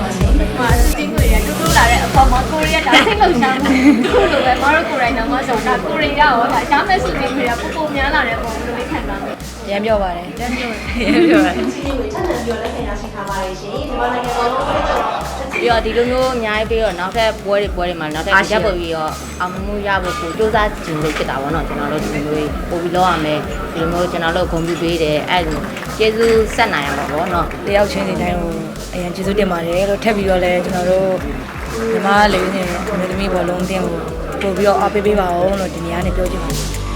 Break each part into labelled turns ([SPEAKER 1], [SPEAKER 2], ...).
[SPEAKER 1] မှာအစတင်းကိုရတူတူလာတဲ့အပေါ်မှာကိုရီးယားဒါစိတ်လုံရှားမှုခုလိုပဲမတို့ကိုယ်တိုင်တော့မဆိုတော့ကိုရီးယားရောဒါရှားမဲ့စုတင်းကိုရပို့ပို့များလာတဲ့ပုံလို့လေးခံစားမိ
[SPEAKER 2] ရမ်းပြောပါတယ်
[SPEAKER 1] တမ်းပြော
[SPEAKER 2] ရမ်းပြောပါတယ်
[SPEAKER 3] ဒီကိုချက်လက်ပြောလက်ခံရရှိထားပါတယ်ရှင်ဒီမှာနိုင်ငံတော်လုံးကိုတော့
[SPEAKER 2] ပြီးတော့ဒီလိုမျိုးအများကြီးပြီးတော့နောက်ထပ်ပွဲတွေပွဲတွေမှာနောက်ထပ်ရပ်ပေါ်ပြီးတော့အောင်မှုရဖို့ကိုစူးစမ်းကြည့်လို့ဖြစ်တာပေါ့နော်ကျွန်တော်တို့ဒီလိုမျိုးပို့ပြီးလောက်ရမယ်ဒီလိုမျိုးကျွန်တော်တို့ဂုဏ်ပြုပေးတယ်အဲ့လိုကျေးဇူးဆက်နိုင်ရမှာပေါ့နော်
[SPEAKER 4] တယောက်ချင်းစီတိုင်းကိုအရင်ကျေးဇူးတင်ပါတယ်လို့ထပ်ပြီးတော့လည်းကျွန်တော်တို့ဒီမှာလေးနေအမျိုးသမီးဘောလုံးတင်ကိုပို့ပြီးတော့အားပေးပေးပါအောင်လို့ဒီနေရာနဲ့ပြောချင်ပါတယ်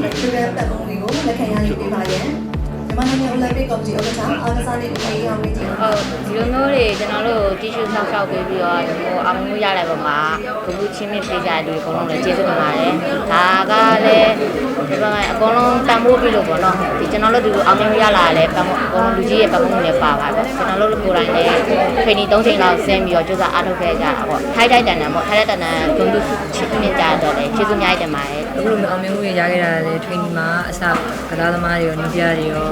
[SPEAKER 1] ကဲပါရှင်ဒီကပတ်ပုံလေးကိုလက်ခံရယူပေးပါရန် မြန်မာနိုင်ငံအိုလံပစ်ကော်မတီဥက္ကဋ္ဌအားကစားနှင့်ဦးမေးအောင်ဝင်းကြီး
[SPEAKER 2] ဟုတ်ဒီလိုမျိုးတွေကျွန်တော်တို့တီရှူဆောက်ရှောက်ပေးပြီးတော့ဒီလိုအောင်မှုရတဲ့ပုံမှာဂုဏ်ချင်းမြင့်ပေးကြတဲ့လူတွေအကုန်လုံးလည်းကျေးဇူးတင်ပါတယ်ဒါကလည်းဒီဘက်ကအကုန်လုံးတန်ဖိုးပြီးလို့ပေါ့နော်ဒီကျွန်တော်တို့ဒီလိုအောင်မှုရလာတယ်ပတ်မှုအကုန်လုံးလူကြီးရဲ့ပတ်မှုနဲ့ပါပါတယ်ကျွန်တော်တို့ကိုယ်တိုင်လည်းဖိနေ၃ချိန်လောက်ဆင်းပြီးတော့ကြိုးစားအားထုတ်ခဲ့ကြတာပေါ့ထိုက်ထိုက်တန်တန်ပေါ့ထိုက်ထိုက်တန်တန်ဂုဏ်ပြုချင်းမြင့်ကြတော့လည်းကျေးဇူးအများကြီးတင်ပါတယ်
[SPEAKER 4] အခုလိုမျိုးအောင်မြင်မှုတွေရခဲ့တာလည်း training မှာအစကစားသမားတွေရောနည်းပြတွေရော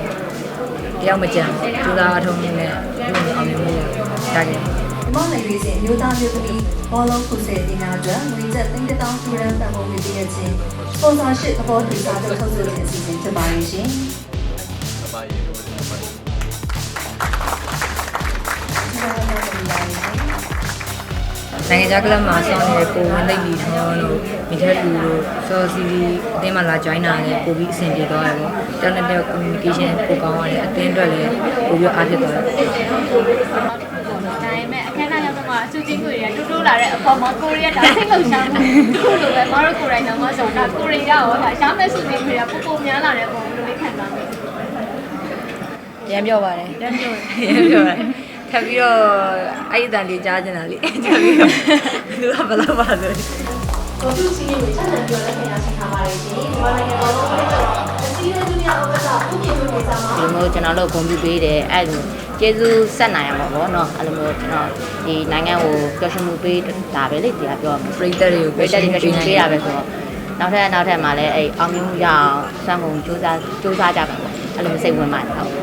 [SPEAKER 4] တယောက်မကြံကြိုးစားအထုံးမှုနဲ့အခုလိုမျိုးအောင်မြင်မှုရခဲ့တယ်
[SPEAKER 1] ဒီမောင်နယ်ရေးစဉ်မြို့သားမြို့သမီးဘောလုံးခုဆယ်တင်နာအတွက်ငွေကျပ်3000ကျူရန်ပတ်ပုံပေးတဲ့ချင်းစပွန်ဆာရှစ်သဘောတူစာချုပ်ထုတ်ဆိုခြင်းအစီအစဉ်ဖြစ်ပါရဲ့ရှင်
[SPEAKER 4] နိုင်ငံခြားကလပ်မှာဆောင်းနေတဲ့ကိုဝင်သိပ်ပြီးထောင်းလို့မိထက်လူတို့စောစီစီအတင်းမှာလာ join တာလည်းပိုပြီးအဆင်ပြေသွားတယ်ပေါ့။ internet communication ပိုကောင်းရတယ်အတင်းအတွက်လည်းပိုပြီးအားဖြစ်သွားတယ်
[SPEAKER 1] ဒါပေမဲ့အခမ်းအနားရောက်တော့မှအစတင်းကိုရတူတူလာတဲ့အပေါ်မှာကိုရီးယားဒါစိတ်လုံရှားမှုခုလိုပဲမတို့ကိုယ်တိုင်တော့မဆိုတော့ကိုရီးယားရောဒါရှားမဲ့စုတင်းကိုရပို့ပို့များလာတဲ့ပုံလို့လေးခံစားမိ။
[SPEAKER 4] ရမ်းပြောပါတယ်။ရမ်းပြောရမ်းပြောပါတယ်။ ထပ်ပြီးတော့အဲ့ဒီအတန်လေးကြားချင်တာလေ။ထပ်ပြီးတော့သူကဘယ်လောက်ပါလဲ
[SPEAKER 3] ကိုပြုစီးကိုချက်လက်ပြောလက်ခံရရှိထားပါတယ်ရှင်ဒီမှာနိုင်ငံတော်လုံးကိုတော့အစည်းအဝေးဒုတိယဥက္ကဋ္ဌဦးပြည်သူနေစာမှာ
[SPEAKER 2] ဒီလိုမျိုးကျွန်တော်တို့ဂုဏ်ပြုပေးတယ်အဲ့လိုကျေးဇူးဆက်နိုင်ရမှာပေါ့နော်အဲ့လိုမျိုးကျွန်တော်ဒီနိုင်ငံကိုပျော်ရွှင်မှုပေးတာပဲလေဒီကပြော
[SPEAKER 4] ပရိသတ်တွေကို
[SPEAKER 2] ပရိသတ်တွေပျော်ရွှင်မှုပေးတာပဲဆိုတော့နောက်ထပ်နောက်ထပ်မှာလည်းအဲ့အောင်မြင်မှုရအောင်စံကုန်စူးစမ်းစူးစမ်းကြပါပေါ့အဲ့လိုမျိုးစိတ်ဝင်ပါတယ်ဟုတ်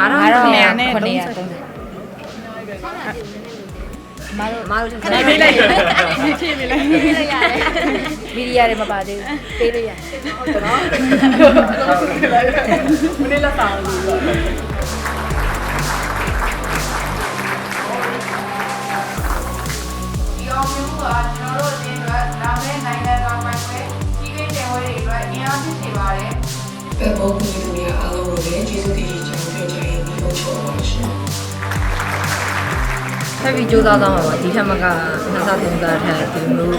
[SPEAKER 4] အားတော့900နဲ့930မတို့မတို့ခဏပေးလိုက်ဖြည့်ပေးလိုက်ဖြည့်လိုက်ရတယ်မီဒီယာတွေမပါသေးဘူးပေးလို့ရ
[SPEAKER 5] ဒီ
[SPEAKER 6] ဘယ်ဘုံကူညီသူများအားလုံးကိုလည်းကျေးဇူးတင်ကြောင်းပြောကြရင်ဒီလိုချောပါရှင်
[SPEAKER 4] ထပ်ပြီးကြိုးစားသွားမှာပါဒီထက်မကနှစ်ဆသုံးဆထက်ဒီလိုမျိုး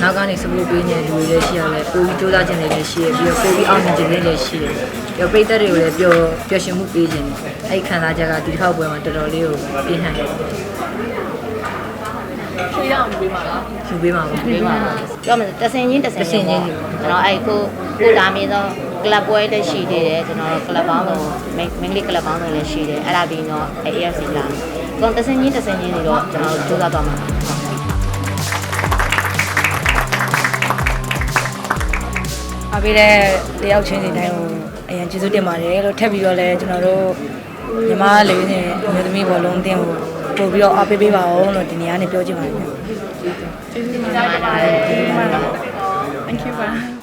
[SPEAKER 4] နောက်ကနေစပလို့ပေးနေတဲ့လူတွေလည်းရှိရတယ်ပိုပြီးကြိုးစားခြင်းတွေလည်းရှိရပြီးတော့ပိုပြီးအောင်မြင်ခြင်းတွေလည်းရှိတယ်ပြီးတော့ပြည်သက်တွေကိုလည်းပျော်ပျော်ရွှင်မှုပေးခြင်းအဲ့ဒီခံစားချက်ကဒီတစ်ခေါက်ပွဲမှာတော်တော်လေးကိုပြင်းထန်တယ်
[SPEAKER 1] ချွေးရအောင်ပေးပါလား
[SPEAKER 4] ယူပေးပါဦး
[SPEAKER 2] ပေးပါပါပြောမယ်တဆင်ချင်းတဆင်ချင်းပေါ့ကျွန်တော်အဲ့ကိုကိုဒါမင်းသော ကလပ်ပွဲလည်းရှိသေးတယ်ကျွန်တော်ကလပ်ပေါင်းတော့မင်းမင်းလေးကလပ်ပေါင်းတော့လည်းရှိတယ်အဲ့ဒါပြီးတော့ AFC လာကွန်တဆင်ချင်းတဆင်ချင်းတွေတော့ကျွန်တော်စူးစမ်းသွားမှာ
[SPEAKER 4] အားပေးတဲ့တယောက်ချင်းစီတိုင်းကိုအရင်ကျေးဇူးတင်ပါတယ်လို့ထပ်ပြီးတော့လည်းကျွန်တော်တို့ညီမလေးနဲ့အမျိုးသမီးဘောလုံးတင်ကိုပို့ပြီးတော့အားပေးပေးပါအောင်လို့ဒီနေရာနဲ့ပြောချင်ပါတယ်
[SPEAKER 2] ကျေးဇူးတင်ပါတယ်
[SPEAKER 4] Thank you ပါ